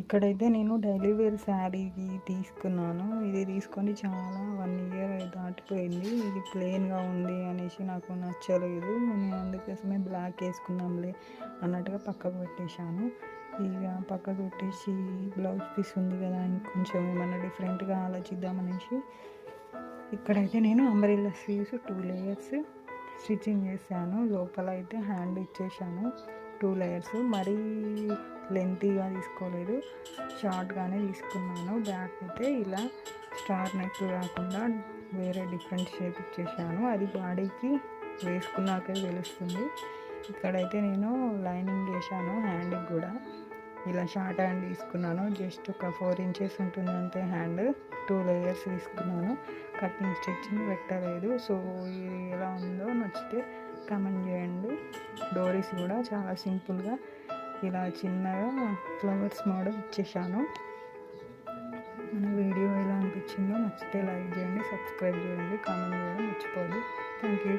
ఇక్కడైతే నేను daily wear శారీకి తీసుకున్నాను. ఇది తీసుకొని చాలా వన్ ఇయర్ దాటిపోయింది. ఇది ప్లెయిన్గా ఉంది అనేసి నాకు నచ్చలేదు. నేను అందుకోసమే బ్లాక్ వేసుకుందాంలే అన్నట్టుగా పక్కకు పెట్టేశాను. ఇక పక్కకు పెట్టేసి బ్లౌజ్ పీస్ ఉంది కదా ఇంకొంచెం ఏమన్నా డిఫరెంట్గా ఆలోచిద్దామనేసి ఇక్కడైతే నేను umbrella sleeves two layers stitching చేశాను. లోపల అయితే హ్యాండ్ ఇచ్చేసాను టూ లేయర్స్. మరీ లెంతీగా తీసుకోలేదు. షార్ట్గానే తీసుకున్నాను. బ్యాక్ అయితే ఇలా స్టార్ నెక్ కాకుండా వేరే డిఫరెంట్ షేప్ ఇచ్చేసాను. అది బాడీకి వేసుకున్నాకే తెలుస్తుంది. ఇక్కడైతే నేను లైనింగ్ చేశాను హ్యాండ్కి కూడా. ఇలా షార్ట్ హ్యాండ్ తీసుకున్నాను. జస్ట్ ఒక ఫోర్ ఇంచెస్ ఉంటుంది అంతే హ్యాండ్. టూ లేయర్స్ తీసుకున్నాను. కటింగ్ స్టిచ్చింగ్ పెట్టలేదు. సో ఇది ఎలా ఉందో నచ్చితే కమెంట్ చేయండి. డోరీస్ కూడా చాలా సింపుల్గా ఇలా చిన్నగా ఫ్లవర్స్ మోడల్ ఇచ్చేసాను మన వీడియో ఎలా అనిపించిందో నచ్చితే లైక్ చేయండి సబ్స్క్రైబ్ చేయండి కామెంట్ చేయడం మర్చిపోదు థ్యాంక్ యూ